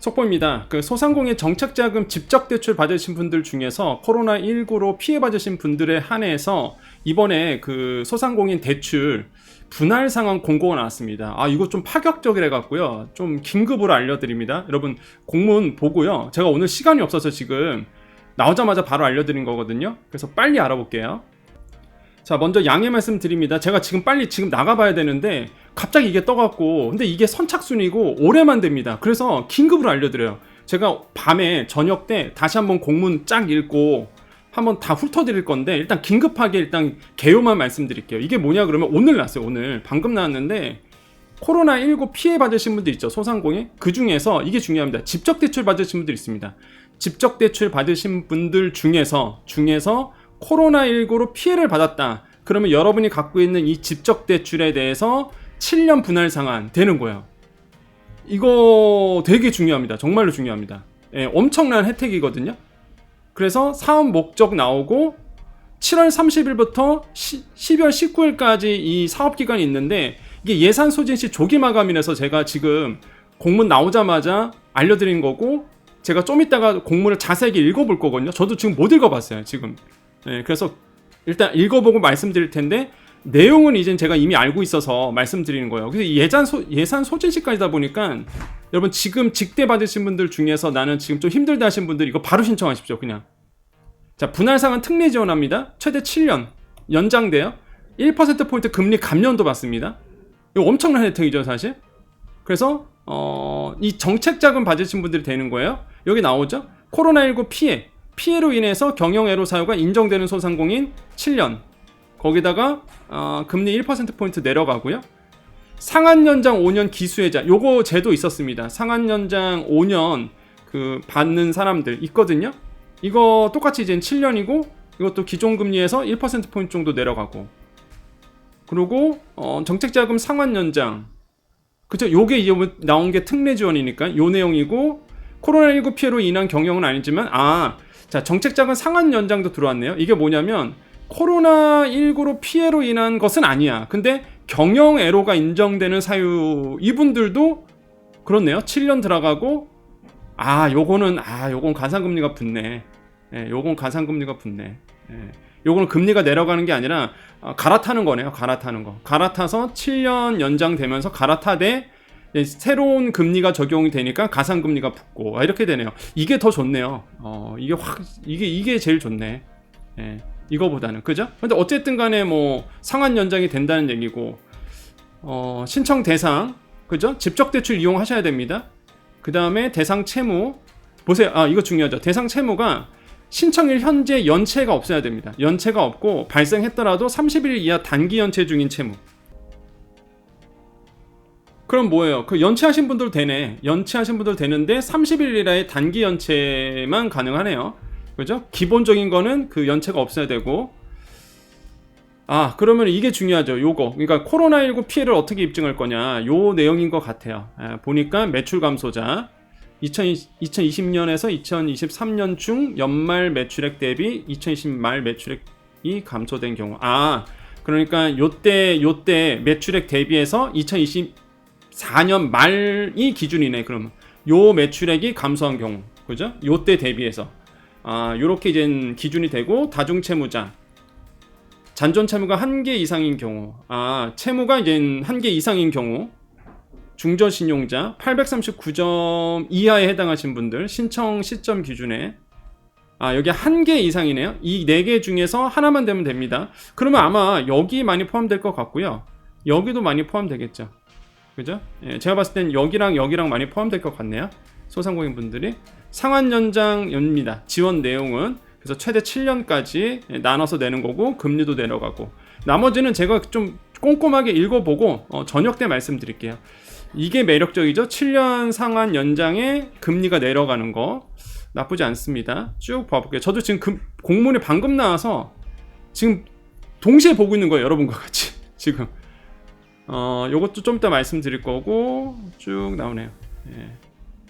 속보입니다. 그 소상공인 정책자금 직접 대출 받으신 분들 중에서 코로나19로 피해 받으신 분들에 한해서 이번에 그 소상공인 대출 분할 상황 공고가 나왔습니다. 아, 이거 좀 파격적이래 갖고요. 좀 긴급으로 알려드립니다. 여러분, 공문 보고요. 제가 오늘 시간이 없어서 지금 나오자마자 바로 알려드린 거거든요. 그래서 빨리 알아볼게요. 자, 먼저 양해 말씀 드립니다. 제가 지금 빨리 지금 나가봐야 되는데 갑자기 이게 떠갖고 근데 이게 선착순이고 올해만 됩니다. 그래서 긴급으로 알려드려요. 제가 밤에 저녁 때 다시 한번 공문 쫙 읽고 한번 다 훑어드릴 건데 일단 긴급하게 일단 개요만 말씀드릴게요. 이게 뭐냐 그러면 오늘 났어요. 오늘 방금 나왔는데 코로나19 피해 받으신 분들 있죠. 소상공인 그 중에서 이게 중요합니다. 직접 대출 받으신 분들 있습니다. 직접 대출 받으신 분들 중에서 중에서 코로나19로 피해를 받았다. 그러면 여러분이 갖고 있는 이 직접 대출에 대해서 7년 분할 상환 되는 거예요. 이거 되게 중요합니다. 정말로 중요합니다. 예, 엄청난 혜택이거든요. 그래서 사업 목적 나오고 7월 30일부터 12월 19일까지 이 사업 기간이 있는데 이게 예산 소진 시 조기 마감이라서 제가 지금 공문 나오자마자 알려드린 거고 제가 좀 이따가 공문을 자세하게 읽어볼 거거든요. 저도 지금 못 읽어봤어요. 지금. 예, 그래서 일단 읽어보고 말씀드릴 텐데 내용은 이제 제가 이미 알고 있어서 말씀드리는 거예요. 그래서 예산 소, 예산 소진 시까지다 보니까 여러분 지금 직대 받으신 분들 중에서 나는 지금 좀 힘들다 하신 분들 이거 바로 신청하십시오. 그냥. 자, 분할상환 특례 지원합니다. 최대 7년 연장돼요. 1%포인트 금리 감면도 받습니다. 이거 엄청난 혜택이죠, 사실. 그래서 어, 이 정책 자금 받으신 분들이 되는 거예요. 여기 나오죠? 코로나19 피해. 피해로 인해서 경영애로 사유가 인정되는 소상공인 7년. 거기다가 어, 금리 1%포인트 내려가고요. 상한 연장 5년 기수혜자. 요거 제도 있었습니다. 상한 연장 5년 그 받는 사람들 있거든요. 이거 똑같이 이제 7년이고 이것도 기존 금리에서 1%포인트 정도 내려가고. 그리고 어, 정책자금 상환 연장. 그죠? 요게 이제 나온 게 특례 지원이니까 요 내용이고 코로나19 피해로 인한 경영은 아니지만 아, 자, 정책자금 상환 연장도 들어왔네요. 이게 뭐냐면 코로나19로 피해로 인한 것은 아니야. 근데 경영애로가 인정되는 사유 이분들도 그렇네요. 7년 들어가고 아, 요거는 아, 요건 가상금리가 붙네. 예, 요건 가상금리가 붙네. 예. 요거는 금리가 내려가는 게 아니라 아, 갈아타는 거네요. 갈아타는 거. 갈아타서 7년 연장되면서 갈아타되 새로운 금리가 적용이 되니까 가상 금리가 붙고 아, 이렇게 되네요. 이게 더 좋네요. 어, 이게 확 이게 이게 제일 좋네. 예. 이거보다는 그죠? 근데 어쨌든 간에 뭐 상환 연장이 된다는 얘기고 어, 신청 대상 그죠? 직접 대출 이용하셔야 됩니다. 그 다음에 대상 채무 보세요. 아 이거 중요하죠. 대상 채무가 신청일 현재 연체가 없어야 됩니다. 연체가 없고 발생했더라도 30일 이하 단기 연체 중인 채무. 그럼 뭐예요? 그 연체하신 분들 되네. 연체하신 분들 되는데 30일 이하의 단기 연체만 가능하네요. 그죠? 기본적인 거는 그 연체가 없어야 되고 아 그러면 이게 중요하죠 요거 그러니까 코로나19 피해를 어떻게 입증할 거냐 요 내용인 것 같아요 아, 보니까 매출 감소자 2020, 년에서 2023년 중 연말 매출액 대비 2020 말 매출액이 감소된 경우 아 그러니까 요때 요때 매출액 대비해서 2024년 말이 기준이네 그러면 요 매출액이 감소한 경우 그죠? 요때 대비해서 아, 요렇게 이제 기준이 되고 다중 채무자 잔존 채무가 한 개 이상인 경우 아, 채무가 이제 한 개 이상인 경우 중저 신용자 839점 이하에 해당하신 분들 신청 시점 기준에 아, 여기 한 개 이상이네요. 이 네 개 중에서 하나만 되면 됩니다. 그러면 아마 여기 많이 포함될 것 같고요. 여기도 많이 포함되겠죠. 그죠? 예, 제가 봤을 땐 여기랑 여기랑 많이 포함될 것 같네요. 소상공인 분들이. 상환 연장입니다. 지원 내용은 그래서 최대 7년까지 나눠서 내는 거고 금리도 내려가고 나머지는 제가 좀 꼼꼼하게 읽어보고 어, 저녁 때 말씀드릴게요. 이게 매력적이죠. 7년 상환 연장에 금리가 내려가는 거 나쁘지 않습니다. 쭉 봐볼게요. 저도 지금 금, 공문이 방금 나와서 지금 동시에 보고 있는 거예요. 여러분과 같이 지금. 어, 요것도 좀 이따 말씀드릴 거고 쭉 나오네요. 예,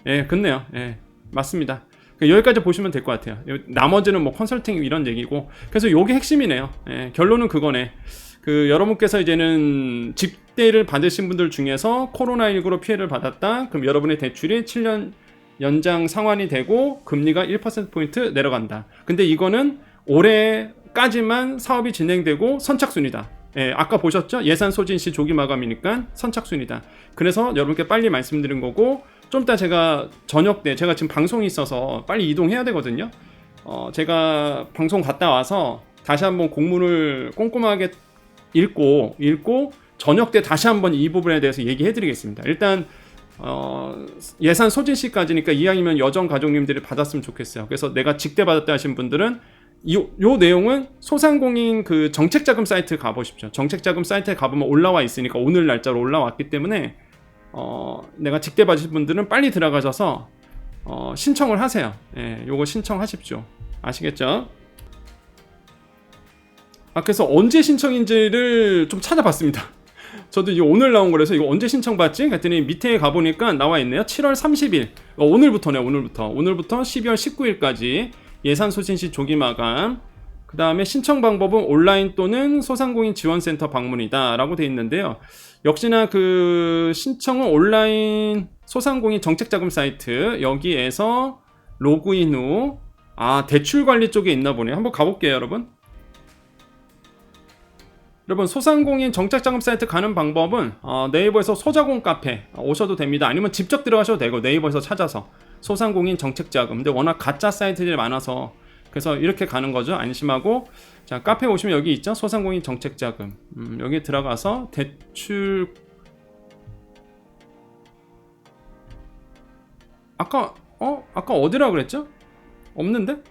예, 끝네요. 예. 맞습니다. 여기까지 보시면 될 것 같아요. 나머지는 뭐 컨설팅 이런 얘기고 그래서 이게 핵심이네요. 예, 결론은 그거네. 그 여러분께서 이제는 집대를 받으신 분들 중에서 코로나19로 피해를 받았다. 그럼 여러분의 대출이 7년 연장 상환이 되고 금리가 1%포인트 내려간다. 근데 이거는 올해까지만 사업이 진행되고 선착순이다. 예, 아까 보셨죠? 예산 소진 시 조기 마감이니까 선착순이다. 그래서 여러분께 빨리 말씀드린 거고 좀 이따 제가 저녁 때 제가 지금 방송이 있어서 빨리 이동해야 되거든요. 어, 제가 방송 갔다 와서 다시 한번 공문을 꼼꼼하게 읽고 읽고 저녁 때 다시 한번 이 부분에 대해서 얘기해 드리겠습니다. 일단 어, 예산 소진 시까지니까 이왕이면 여정 가족님들이 받았으면 좋겠어요. 그래서 내가 직대 받았다 하신 분들은 이, 요 내용은 소상공인 그 정책자금 사이트 가보십시오. 정책자금 사이트에 가보면 올라와 있으니까 오늘 날짜로 올라왔기 때문에 어, 내가 직대 받으신 분들은 빨리 들어가셔서 어, 신청을 하세요. 예, 요거 신청하십시오. 아시겠죠? 아, 그래서 언제 신청인지를 좀 찾아봤습니다. 저도 이게 오늘 나온 거라서 이거 언제 신청받지? 그랬더니 밑에 가보니까 나와 있네요. 7월 30일. 어, 오늘부터네, 오늘부터. 오늘부터 12월 19일까지 예산 소진 시 조기 마감. 그 다음에 신청 방법은 온라인 또는 소상공인 지원센터 방문이다. 라고 돼 있는데요. 역시나 그 신청은 온라인 소상공인 정책자금 사이트 여기에서 로그인 후 아, 대출 관리 쪽에 있나 보네요. 한번 가볼게요, 여러분. 여러분 소상공인 정책자금 사이트 가는 방법은 어, 네이버에서 소자공 카페 오셔도 됩니다. 아니면 직접 들어가셔도 되고 네이버에서 찾아서 소상공인 정책 자금. 근데 워낙 가짜 사이트들이 많아서 그래서 이렇게 가는 거죠. 안심하고 자 카페 오시면 여기 있죠. 소상공인 정책 자금. 음, 여기 들어가서 대출 아까 어 아까 어디라 그랬죠? 없는데?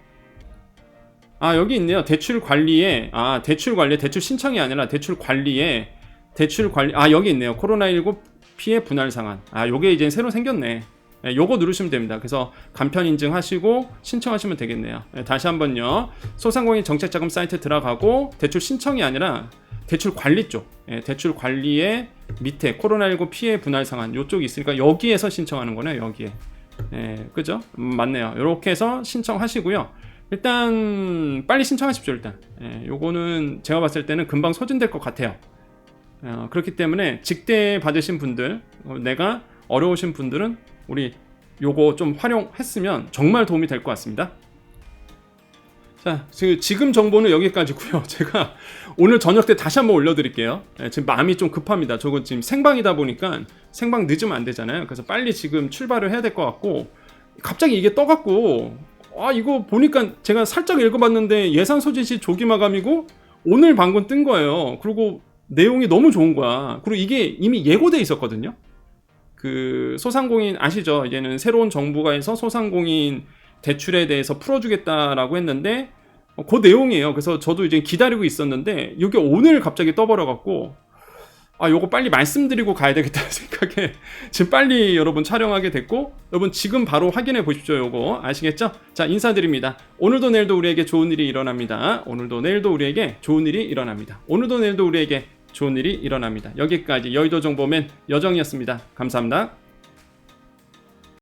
아 여기 있네요 대출 관리에 아 대출 관리 대출 신청이 아니라 대출 관리에 대출 관리 아 여기 있네요 코로나19 피해 분할 상한 아 요게 이제 새로 생겼네 예, 요거 누르시면 됩니다 그래서 간편 인증하시고 신청하시면 되겠네요 예, 다시 한번요 소상공인 정책자금 사이트 들어가고 대출 신청이 아니라 대출 관리 쪽 예, 대출 관리에 밑에 코로나19 피해 분할 상한 요쪽이 있으니까 여기에서 신청하는 거네요 여기에 예, 그죠? 음, 맞네요. 이렇게 해서 신청하시고요. 일단 빨리 신청하십시오. 일단 예, 요거는 제가 봤을 때는 금방 소진될 것 같아요. 어, 그렇기 때문에 직대 받으신 분들, 어, 내가 어려우신 분들은 우리 요거 좀 활용했으면 정말 도움이 될 것 같습니다. 자, 그 지금 정보는 여기까지고요. 제가 오늘 저녁 때 다시 한번 올려드릴게요. 예, 지금 마음이 좀 급합니다. 저거 지금 생방이다 보니까 생방 늦으면 안 되잖아요. 그래서 빨리 지금 출발을 해야 될 것 같고 갑자기 이게 떠갖고 아 이거 보니까 제가 살짝 읽어봤는데 예산 소진 시 조기 마감이고 오늘 방금 뜬 거예요. 그리고 내용이 너무 좋은 거야. 그리고 이게 이미 예고돼 있었거든요. 그 소상공인 아시죠? 이제는 새로운 정부가 해서 소상공인 대출에 대해서 풀어주겠다라고 했는데 어, 그 내용이에요. 그래서 저도 이제 기다리고 있었는데 이게 오늘 갑자기 떠버려갖고 아 요거 빨리 말씀드리고 가야 되겠다는 생각에 지금 빨리 여러분 촬영하게 됐고 여러분 지금 바로 확인해 보십시오 요거 아시겠죠? 자 인사드립니다. 오늘도 내일도 우리에게 좋은 일이 일어납니다. 오늘도 내일도 우리에게 좋은 일이 일어납니다. 오늘도 내일도 우리에게 좋은 일이 일어납니다. 여기까지 여의도 정보맨 여정이었습니다. 감사합니다.